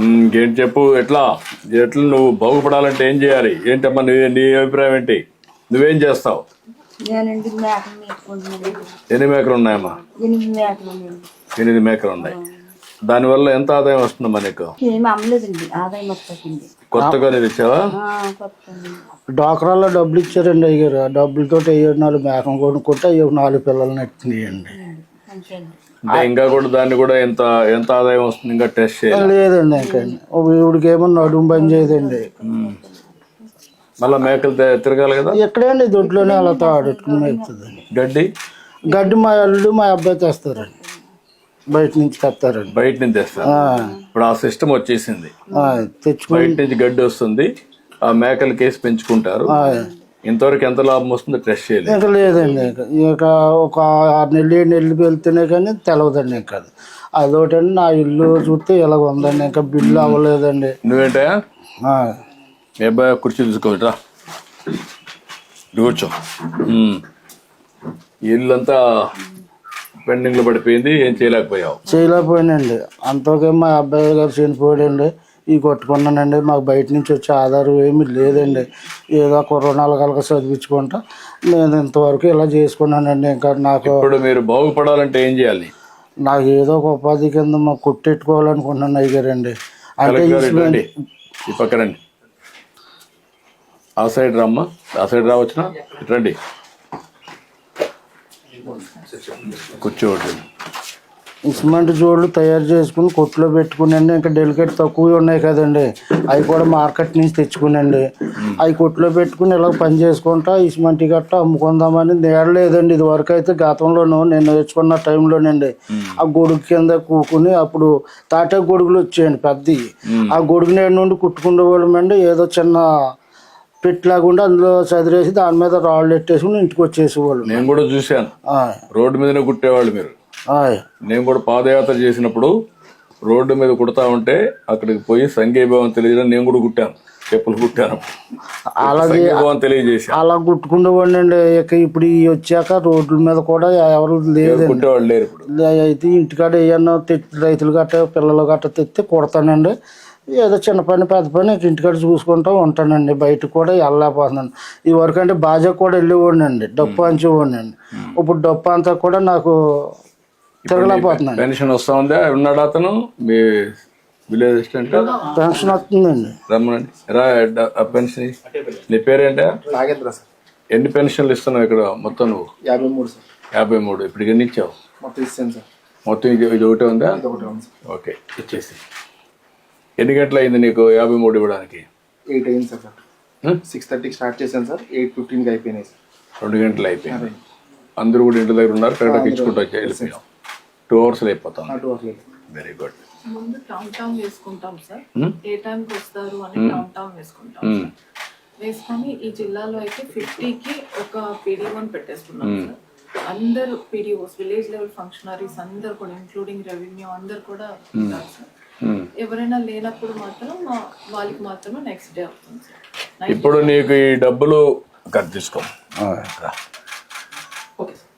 ఇంకేంటి చెప్పు? ఎట్లా? ఎట్లా నువ్వు బాగుపడాలంటే ఏం చేయాలి? ఏంటమ్మా నీ నీ అభిప్రాయం ఏంటి? నువ్వేం చేస్తావు? ఎన్ని మేకలు ఉన్నాయమ్మా? ఎనిమిది మేకలు ఉన్నాయి. దానివల్ల ఎంత ఆదాయం వస్తుందమ్మా నీకు? ఏమి అమ్మలేదండి. ఆదాయం వస్తుందండి కొత్తగా నేను ఇచ్చావా డాక్రాల్లో డబ్బులు ఇచ్చారండి అయ్యారు ఆ డబ్బులతో అయ్యో నాలుగు మేకం కొనుక్కుంటే అయ్యో నాలుగు అండి అంటే ఇంకా కూడా దాన్ని కూడా ఎంత ఎంత ఆదాయం వస్తుంది ఇంకా టెస్ట్ చేయాలి? లేదండి ఇంకా. ఇవిడికి ఏమో నడుము పని చేయదండి. మళ్ళీ మేకలు తిరగాలి కదా? ఎక్కడండి దొడ్లోనే అలా తాడుకుని గడ్డి? గడ్డి మా అల్లుడు మా అబ్బాయి తెస్తారండి. బయట నుంచి తెస్తారండి. బయట నుంచి తెస్తారు. ఇప్పుడు ఆ సిస్టమ్ వచ్చేసింది. ఆ, తెచ్చుకుని బయట నుంచి గడ్డి వస్తుంది. ఆ మేకలు కేసి పెంచుకుంటారు. ఇంతవరకు ఎంత లాభం వస్తుందో టెస్ట్ చేయలేదు. ఇంకా లేదండి ఇంకా ఒక ఆరు నెలలు ఏడు నెలలు వెళ్తేనే కానీ తెలవదండి ఇంకా అది. అదొకటండి నా ఇల్లు చూస్తే ఇలాగ ఉందండి ఇంకా బిల్లు అవ్వలేదండి. నువ్వేంటా? మీ అబ్బాయి కుర్చీ తీసుకోవటరా కూర్చో. ఉమ్. ఈ ఇల్లంతా పెండింగ్లో పడిపోయింది ఏం చేయలేకపోయావు. చేయలేకపోయానండి అంతకే మా అబ్బాయి గారు చనిపోయాడండి. ఈ కొట్టుకున్నానండి. మాకు బయట నుంచి వచ్చే ఆధారం ఏమీ లేదండి. ఏదో కుర్రనాలు కలక చదివించుకుంటా. నేను ఇంతవరకు ఇలా చేసుకున్నానండి. ఇంకా నాకు ఇప్పుడు మీరు బాగుపడాలంటే ఏం చేయాలి? నాకు ఏదో ఒక ఉపాధి కింద మాకు కుట్టెట్టుకోవాలనుకుంటున్నాను అయ్యారండి అంటే కలెక్టర్ గారు ఈ ఇటు రండి. ఈ పక్క రండి. ఆ సైడ్ రమ్మా. ఆ సైడ్ రావచ్చునా? ఇటు రండి. కూర్చోవద్దు. సిమెంట్ జోళ్ళు తయారు చేసుకుని కొట్లో పెట్టుకునండి. ఇంకా డెలికేట్ తక్కువ ఉన్నాయి కదండి. అవి కూడా మార్కెట్ నుంచి తెచ్చుకునండి. అవి కొట్లో పెట్టుకుని ఇలా పని చేసుకుంటా ఈ సిమెంట్ గట్ట అమ్ముకుందామని నేడలేదండి ఇది వరకు అయితే గతంలోనూ నేను నేర్చుకున్న టైంలోనండి. ఆ గొడుగు కింద కూకుని అప్పుడు తాటే గొడుగులు వచ్చాయండి పెద్దవి. ఆ గొడుగు నేడు నుండి కుట్టుకునే వాళ్ళమండి ఏదో చిన్న పెట్టిలాగుండి అందులో చదిరేసి దాని మీద రాళ్ళు ఎట్టేసుకుని ఇంటికి వచ్చేసేవాళ్ళు. నేను కూడా చూశాను. రోడ్డు మీదనే కుట్టేవాళ్ళు మీరు. నేను కూడా పాదయాత్ర చేసినప్పుడు రోడ్డు మీద కుడతా ఉంటే అక్కడికి పోయి సంఘీభావం తెలియజేయడం నేను కూడా కుట్టాను. చెప్పులు కుట్టాను. అలాగే తెలియజేశాను. అలా కుట్టుకుండేవాడినండి ఇక ఇప్పుడు వచ్చాక రోడ్ల మీద కూడా ఎవరు లేదండి. కుట్టేవాళ్ళు లేరు అయితే ఇంటికాడ ఏమన్నా రైతులు గట్ట పిల్లలు గట్ట తెస్తే కుడతానండి. ఏదో చిన్న పని పెద్ద పని ఇంటికాడ చూసుకుంటూ ఉంటానండి. బయటకు కూడా వెళ్ళలేకపోతున్నాను. ఈ వరకు అంటే బాజా కూడా వెళ్ళేవాడిని అండి డప్పు అంచేవాడిని అండి ఇప్పుడు డప్పు అంతా కూడా నాకు తిరగలేకపోతున్నాను పెన్షన్ వస్తా ఉందా? ఉన్నాడు అతను? మీ విలేజ్ అసిస్టెంట్? పెన్షన్ వస్తుందండి. రమ్మనండి. రా పెన్షన్. నీ పేరేంటా? నాగేంద్ర సార్. ఎన్ని పెన్షన్లు ఇస్తున్నావు ఇక్కడ మొత్తం నువ్వు? యాభై మూడు సార్. యాభై మూడు. ఇప్పుడు ఎన్ని ఇచ్చావు? మొత్తం ఇస్తాను సార్. మొత్తం ఇది ఇది ఒకటే ఉందా? ఇది ఒకటి ఉంది సార్. ఓకే ఇచ్చేసి. ఎన్ని గంటలు అయింది నీకు యాభై మూడు ఇవ్వడానికి? ఎయిట్ అయింది సార్ సార్? సిక్స్ థర్టీకి స్టార్ట్ చేశాను సార్. ఎయిట్ ఫిఫ్టీన్కి అయిపోయినాయి సార్. రెండు గంటలు అయిపోయింది. అందరూ కూడా ఇంటి దగ్గర ఉన్నారు కరెక్ట్గా ఇచ్చుకుంటూ వచ్చి వెళ్ళిపోయాం. టూ అవర్స్లో అయిపోతాం టూ అవర్స్ వెరీ గుడ్ ముందు కౌంట్ డౌన్ వేసుకుంటాం సార్. Hmm? ఏ టైంకి వస్తారు అని కౌంట్ డౌన్ వేసుకుంటాం సార్. వేసుకొని ఈ జిల్లాలో అయితే ఫిఫ్టీకి ఒక పీడీ వన్ పెట్టేసుకున్నాం సార్. అందరు పీడీఓస్ విలేజ్ లెవెల్ ఫంక్షనరీస్ అందరు కూడా ఇంక్లూడింగ్ రెవెన్యూ అందరు కూడా ఉంటారు సార్. ఎవరైనా లేనప్పుడు మాత్రం వాళ్ళకి మాత్రమే నెక్స్ట్ డే అవుతుంది సార్. ఇప్పుడు నీకు ఈ డబ్బులు కట్ తీసుకో రా. ఓకే సార్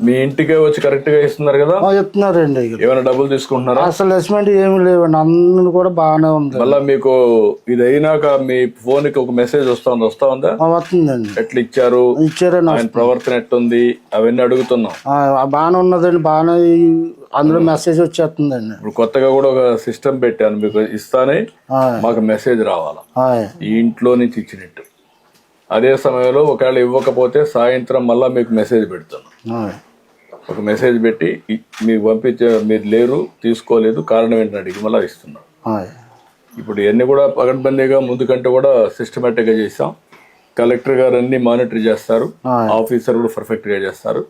మీ ఇంటికే వచ్చి కరెక్ట్గా ఇస్తున్నారు కదా? చెప్తున్నారండి. ఏమైనా డబ్బులు తీసుకుంటున్నారా? అసలు అసెస్మెంట్ ఏమి లేవండి. అందరూ కూడా బాగానే ఉంది. మళ్ళా మీకు ఇది అయినాక మీ ఫోన్కి ఒక మెసేజ్ వస్తుంది. వస్తా ఉందా? వస్తుందండి. ఎట్లా ఇచ్చారు? ఇచ్చారండి ఆయన ప్రవర్తన ఎట్టుంది? అవన్నీ అడుగుతున్నాం. బాగానే ఉన్నదండి. బాగానే అందులో మెసేజ్ వచ్చేస్తుందండి. ఇప్పుడు కొత్తగా కూడా ఒక సిస్టమ్ పెట్టాను. మీకు ఇస్తానే మాకు మెసేజ్ రావాలా? ఈ ఇంట్లో నుంచి ఇచ్చినట్టు. అదే సమయంలో ఒకవేళ ఇవ్వకపోతే సాయంత్రం మళ్ళా మీకు మెసేజ్ పెడుతున్నాం. ఆ, ఒక మెసేజ్ పెట్టి మీకు పంపించే మీరు లేరు తీసుకోలేదు కారణం ఏంటని అడిగి మళ్ళీ ఇస్తున్నాం. ఇప్పుడు ఇవన్నీ కూడా పగడ్బందీగా ముందు కంటే కూడా సిస్టమేటిక్గా చేసాం కలెక్టర్ గారు అన్ని మానిటర్ చేస్తారు. ఆఫీసర్ కూడా పర్ఫెక్ట్గా చేస్తారు.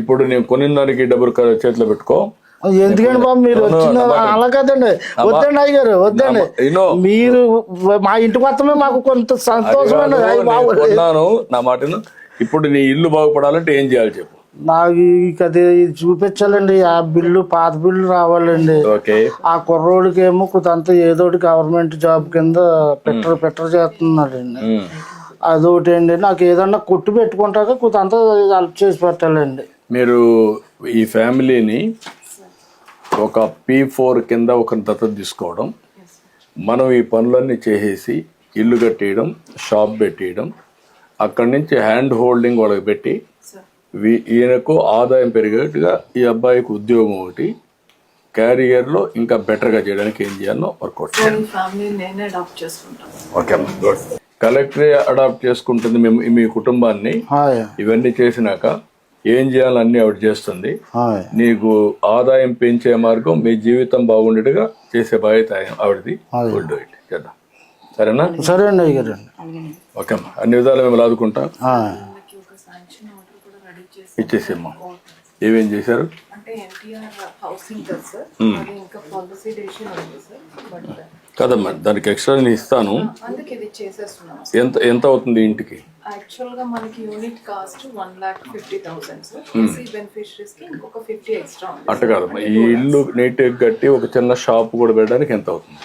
ఇప్పుడు నేను కొనిన దానికి డబ్బులు చేతిలో పెట్టుకో. ఎందుకండి బాబు మీరు వచ్చిన అలా కదండి. వద్దండి అయ్యారు వద్దండి. మీరు మా ఇంటికి వస్తమే మాకు కొంత సంతోషం అండి కాదు, అయ్య నేను బాబు కొన్నాను నా మాటను. ఇప్పుడు నీ ఇల్లు బాగుపడాలంటే ఏం చేయాలి చెప్పు. నాకు ఇక అది చూపించాలండి. ఆ బిల్లు పాత బిల్లు రావాలండి. ఓకే. ఆ కుర్రోడికి ఏమో కొంత ఏదో ఒకటి గవర్నమెంట్ జాబ్ కింద పెట్టరు పెట్టరు చేస్తున్నాడండి. అదొకటి అండి నాకు ఏదన్నా కొట్టు పెట్టుకుంటాక కొంత హెల్ప్ చేసి పెట్టాలండి. మీరు ఈ ఫ్యామిలీని ఒక పీ ఫోర్ కింద ఒక దత్తత తీసుకోవడం మనం ఈ పనులన్నీ చేసేసి ఇల్లు కట్టేయడం షాప్ పెట్టేయడం అక్కడి నుంచి హ్యాండ్ హోల్డింగ్ వాళ్ళకి పెట్టి ఈయనకు ఆదాయం పెరిగేట్టుగా ఈ అబ్బాయికి ఉద్యోగం ఒకటి క్యారియర్లో ఇంకా బెటర్గా చేయడానికి ఏం చేయాలో. వర్కౌట్ ఓకే అమ్మా గుడ్. కలెక్టరే అడాప్ట్ చేసుకుంటుంది మేము మీ కుటుంబాన్ని. ఇవన్నీ చేసినాక ఏం చేయాలన్నీ ఆవిడ చేస్తుంది. నీకు ఆదాయం పెంచే మార్గం మీ జీవితం బాగుండేట్టుగా చేసే బాధ్యత ఆవిడది. అదే. గుడ్ ఇట్ చేద్దాం. సరేనా? సరే అండి ఓకే అమ్మా. అన్ని విధాలు మేము లాదుకుంటాం. ఇచ్చేసేమ్మా. ఏమేం చేశారు? అంటే ఎన్టీఆర్ హౌసింగ్ కదా సార్. అది ఇంకా పాలసీ డెసిషన్ ఉంది సార్. బట్ కదమ్మా దానికి ఎక్స్ట్రా నేను ఇస్తాను. అందుకే ఇది చేసేస్తున్నాం ఎంత ఎంత అవుతుంది ఇంటికి? యాక్చువల్గా మనకి unit cost one lakh fifty thousand sir. EC బెనిఫిషరీస్కి ఇంకొక ఫిఫ్టీ ఎక్స్ట్రా ఉంది అట్ట కాదమ్మా ఈ ఇల్లు నీట్గా కట్టి ఒక చిన్న షాప్ కూడా పెట్టడానికి ఎంత అవుతుంది?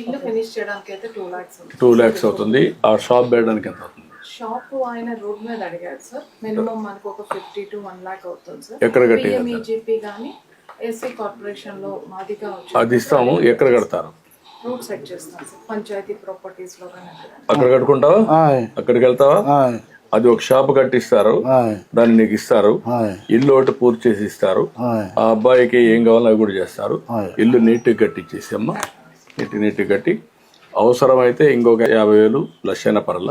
ఇల్లు ఫినిష్ చేయడానికి అయితే టూ లాక్స్ టూ అవుతుంది. ఆ షాప్ పెట్టడానికి ఎంత అవుతుంది? షాప్ ఆయన రోడ్ మీద అడిగారు సార్. మినిమం మనకు ఒక ఫిఫ్టీ టు వన్ లాక్ అవుతుంది సార్. ఎక్కడ కట్టి పిఎంఈజీపీ కానీ ఎస్సీ కార్పొరేషన్లో మాదిగా అది ఇస్తాము. ఎక్కడ కడతారు? రూట్ సెట్ చేస్తాం సార్. పంచాయతీ ప్రాపర్టీస్లో కానీ అక్కడ కట్టుకుంటావా? అక్కడికి వెళ్తావా? అది ఒక షాప్ కట్టిస్తారు. దాన్ని నీకు ఇస్తారు. ఇల్లు ఒకటి పూర్తి చేసి ఇస్తారు. ఆ అబ్బాయికి ఏం కావాలో అవి కూడా చేస్తారు. ఇల్లు నీట్గా కట్టించేసి అమ్మ. నీట్ నీట్గా కట్టి. అవసరమైతే ఇంకొక యాభై వేలు లక్షైన పరల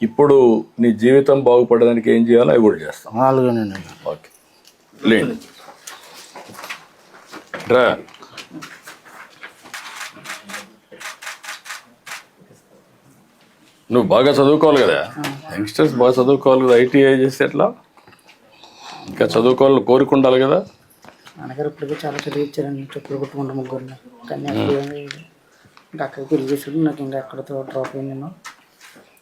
ఇప్పుడు నీ జీవితం బాగుపడడానికి ఏం చేయాలో అవి కూడా చేస్తాం. అలాగేనండి ఓకే. లేండి రా నువ్వు బాగా చదువుకోవాలి కదా? యంగ్స్టర్స్ బాగా చదువుకోవాలి కదా? ఐటీఐ చేస్తే ఎట్లా? ఇంకా చదువుకోవాలని కోరిక ఉండాలి కదా? నాన్నగారు ఇప్పటికే చాలా చదివించారండి చెప్పులు కొట్టుకుంటా ముగ్గురిని. కానీ అక్కడ ఇంకా అక్కడికి పెళ్ళి చేసాడు నాకు ఇంకా అక్కడతో డ్రాప్ నేను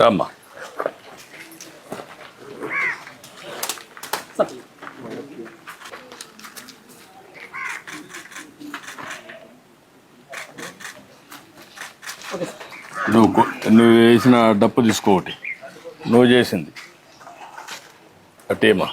రామ్మా. నువ్వు నువ్వు వేసిన డప్పు తీసుకోటి నువ్వు చేసింది. అటేమా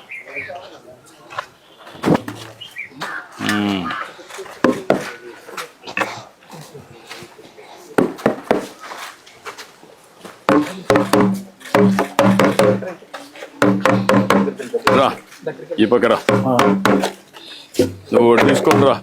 రా ఈ పక్క రా నువ్వు ఒకటి తీసుకొని రా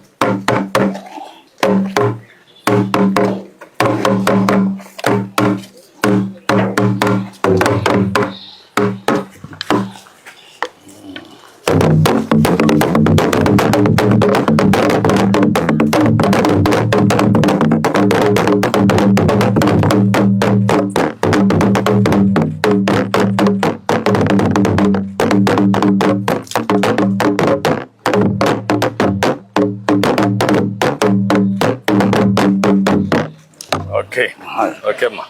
ఓకే. ఓకే అమ్మా.